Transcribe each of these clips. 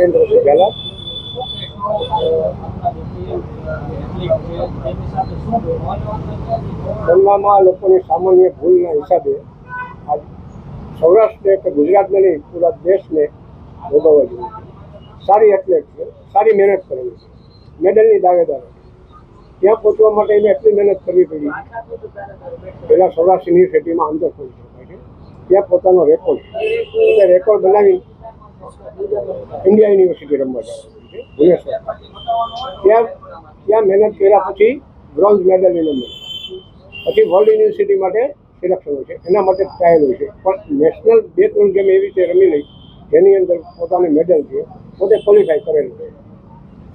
નરેન્દ્રસિંહ ઝાલા બનવામાં લોકોની સામાન્ય ભૂલના હિસાબે આજ સૌરાષ્ટ્રને કે ગુજરાતને નહીં, પૂરા દેશને ભોગવવા જોઈએ. સારી એથ્લેટ છે, સારી મહેનત કરેલી છે. મેડલની દાવેદાર. ત્યાં પહોંચવા માટે એને એટલી મહેનત કરવી પડી. પહેલાં સૌરાષ્ટ્ર યુનિવર્સિટીમાં આંતર પહોંચી શકાય ત્યાં પોતાનો રેકોર્ડ એટલે રેકોર્ડ બનાવી ઇન્ડિયા યુનિવર્સિટી રમવા જવાનું ભુવનેશ્વર. ત્યાં ત્યાં મહેનત કર્યા પછી બ્રોન્ઝ મેડલ એને મળી પછી વર્લ્ડ યુનિવર્સિટી માટે સિલેક્શન હોય છે. એના માટે ટ્રાયલ હોય છે. પણ નેશનલ બે ત્રણ ગેમ એવી રીતે રમી લઈ, જેની અંદર પોતાની મેડલ છે, પોતે ક્વોલિફાય કરેલું છે.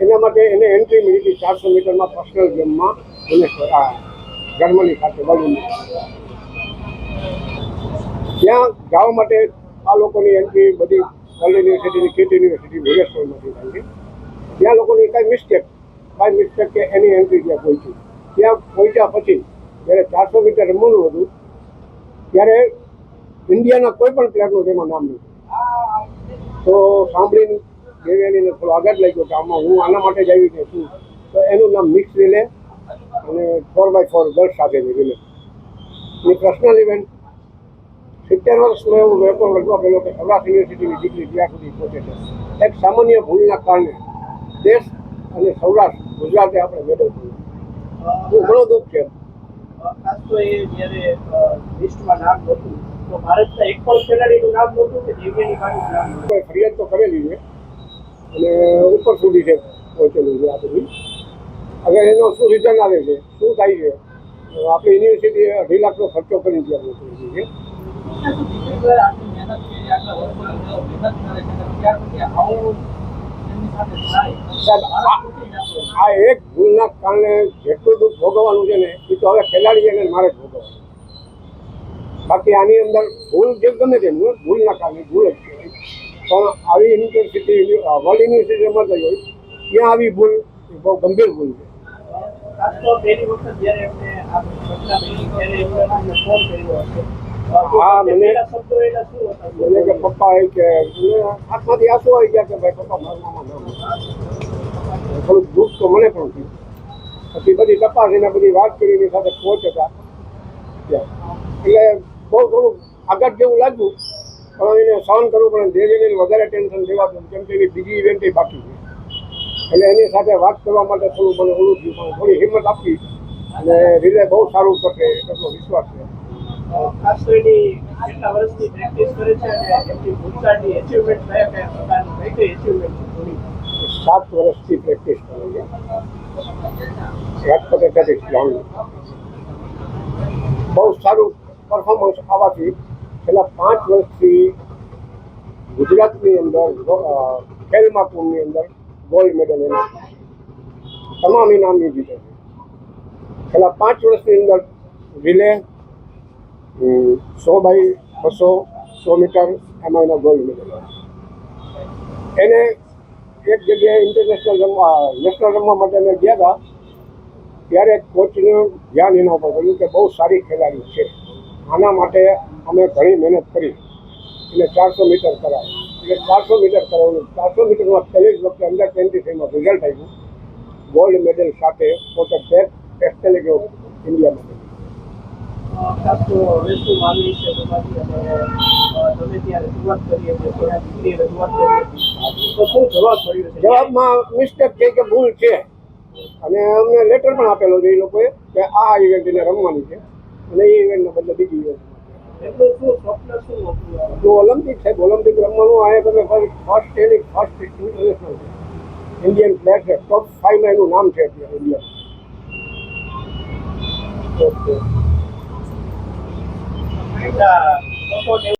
એના માટે એને એન્ટ્રી મળી હતી ચારસો મીટરમાં પર્સનલ ગેમમાં ભુવનેશ્વર જર્મની ખાતે વર્લ્ડ ત્યાં જવા માટે આ લોકોની એન્ટ્રી બધી વર્લ્ડ યુનિવર્સિટીની કિટ યુનિવર્સિટી ભુવનેશ્વરમાંથી થાય છે ત્યાં લોકોની કાંઈ મિસ્ટેક કાંઈ મિસ્ટેક કે એની એન્ટ્રી ત્યાં પહોંચી. ત્યાં પહોંચ્યા પછી, જ્યારે ચારસો મીટર રમવાનું હતું, ત્યારે ઇન્ડિયાના કોઈ પણ પ્લેયરનું તેમાં નામ નહોતું તો સાંભળીને દેવ્યાનીને થોડો આઘાત લાગ્યો કે આમાં હું આના માટે જ આવી કે શું તો એનું નામ મિક્સ રિલે અને ફોર બાય ફોર ગર્લ્સ સાથેની રિલે ની પર્સનલ ઇવેન્ટ સિત્તેર વર્ષનો એવું રેકોર્ડ લગભગ પેલો કે સૌરાષ્ટ્ર યુનિવર્સિટીની ડિગ્રી જ્યાં સુધી પહોંચે છે. એક સામાન્ય ભૂલના કારણે દેશ અને સૌરાષ્ટ્ર ગુજરાતે આપણે મેડલ બહુ ઘણો દુઃખ છે. ખાસ તો એ જ્યારે લિસ્ટમાં નામ નહોતું તો ભારતના એક પણ ખેલાડીનું નામ નહોતું કે નામ કોઈ ફરિયાદ તો કરેલી છે. અને ઉપર સુધી છે પહોંચેલું છે આ બધું. હવે એનો શું રિઝલ્ટ આવે છે? શું થાય છે? આપણી યુનિવર્સિટીએ અઢી લાખનો ખર્ચો કરી ત્યાં પહોંચેલી છે. આ- એક ભૂલના કારણે જેટલું દુઃખ ભોગવવાનું છે ને, એ તો હવે ખેલાડી અને મારે જ બાકી આની અંદર ભૂલ જે ગમે તે ભૂલ, ભૂલના કારણે ભૂલ જ છે પણ આવી યુનિવર્સિટી વર્લ્ડ યુનિવર્સિટી રમત હોય, ત્યાં આવી ભૂલ, એ બહુ ગંભીર ભૂલ છે. પહેલી વખત જ્યારે હા, મને- પહેલા એના શું હતા? મને કે પપ્પા એ કે મને આંખમાંથી આંસુ આવી ગયા કે ભાઈ પપ્પા મારા મામા થોડુંક દુઃખ તો મને પણ થયું. પછી બધી તપાસ એને બધી વાત કરી એની સાથે પહોંચતા ત્યાં. એટલે બહુ થોડુંક આગળ જેવું લાગ્યું પણ એને સહન કરવું પણ ધીરે વધારે ટેન્શન દેવાતું કેમ કે એની બીજી ઇવેન્ટ બાકી છે. એટલે એની સાથે વાત કરવા માટે થોડું મને ઓળું થયું પણ થોડી હિંમત આપી. અને રિલે બહુ સારું કરશે એટલો વિશ્વાસ છે. ખાસ એની કેટલા પ્રેક્ટિસ કરે છે અને એમની ભૂતકાળની અચીવમેન્ટ કયા કયા પ્રકારની સાત વર્ષથી પ્રેક્ટિસ કરે છે. બહુ સારું પરફોર્મન્સ આવવાથી છેલ્લા પાંચ વર્ષથી ગુજરાતની અંદર ખેલ મહાકુંભની અંદર ગોલ્ડ મેડલ એને તમામ ઇનામની જીતે છે છેલ્લા પાંચ વર્ષની અંદર રિલે સો બાય બસો, સો મીટર એમાં એનો ગોલ્ડ મેડલ એને એક જગ્યાએ ઇન્ટરનેશનલ રમવા નેશનલ રમવા માટે અમે ગયા હતા. ત્યારે કોચનું ધ્યાન એના ઉપર પડ્યું કે બહુ સારી ખેલાડી છે. આના માટે અમે ઘણી મહેનત કરી. એટલે ચારસો મીટર કરાય એટલે ચારસો મીટર કરાવ્યું. ચારસો મીટરમાં પહેલી વખતે અંડર ટ્વેન્ટી થ્રીમાં રિઝલ્ટ આવ્યું. ગોલ્ડ મેડલ સાથે પોતે બેસ્ટ ઇન્ડિયા માટે. ખાસ તો હવે શું છે તમે ત્યારે રજૂઆત કરી હતી તેના દીકરીએ રજૂઆત કરી તો શું જવાબ મળ્યો છે? જવાબમાં મિસ્ટેક છે કે ભૂલ છે? અને અમને લેટર પણ આપેલો છે એ લોકોએ કે આ ઇવેન્ટ એને રમવાની છે. અને એ ઇવેન્ટને બદલે બીજી ઇવેન્ટ જો ઓલિમ્પિક છે ઓલિમ્પિક રમવાનું આ તમે ફર્સ્ટ એની ફર્સ્ટ ઇન્ટરનેશનલ છે. ઇન્ડિયન પ્લેયર છે ટોપ ફાઈવમાં એનું નામ છે અત્યારે ઇન્ડિયા કેટલા લોકો ને